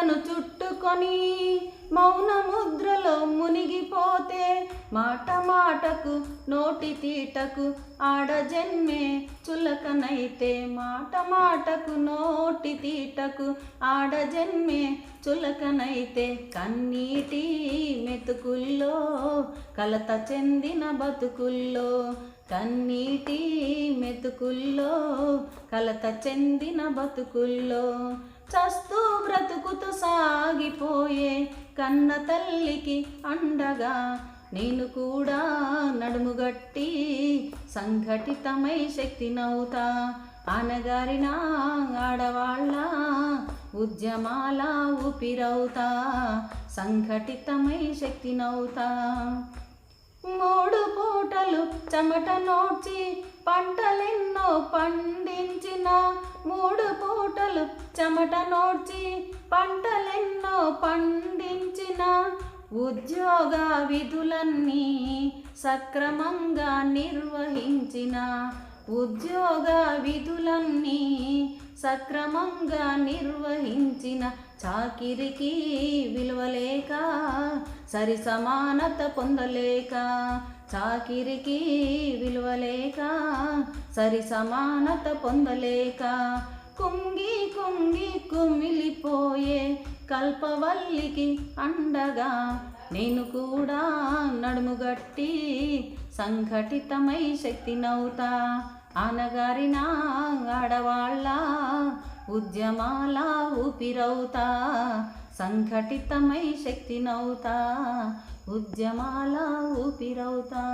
మాటను చుట్టుకొని మౌన ముద్రలో మునిగిపోతే మాట మాటకు నోటి తీటకు ఆడ జన్మే చులకనైతే మాట మాటకు నోటి తీటకు ఆడ జన్మే చులకనైతే కన్నీటి మెతుకుల్లో కలత చెందిన బతుకుల్లో కన్నీటి మెతుకుల్లో కలత చెందిన బతుకుల్లో. చస్తూ బ్రతుకుతూ సాగిపోయే కన్న తల్లికి అండగా నేను కూడా నడుముగట్టి సంఘటితమై శక్తినవుతా అనగారిన ఆడవాళ్ళ ఉద్యమాల ఊపిరవుతా సంఘటితమై శక్తినవుతా మూడు పూటలు చెమట నోడ్చి పంటలెన్నో పండించిన మూడు పంటలు చెమట నోడ్చి పంటలెన్నో పండించిన ఉద్యోగ విధులన్నీ సక్రమంగా నిర్వహించిన ఉద్యోగ విధులన్నీ సక్రమంగా నిర్వహించిన చాకిరికి విలువలేక సరి సమానత పొందలేక చాకిరికి విలువలేక సరి సమానత పొందలేక కుంగి కుంగి కుమిలిపోయే కల్పవల్లికి అండగా. నేను కూడా నడుముగట్టి సంఘటితమై శక్తినవుతా అనగారిన ఆడవాళ్ళ ఉద్యమాల ఊపిరవుతా సంఘటితమై శక్తినవుతా ఉద్యమాల ఊపిరవుతా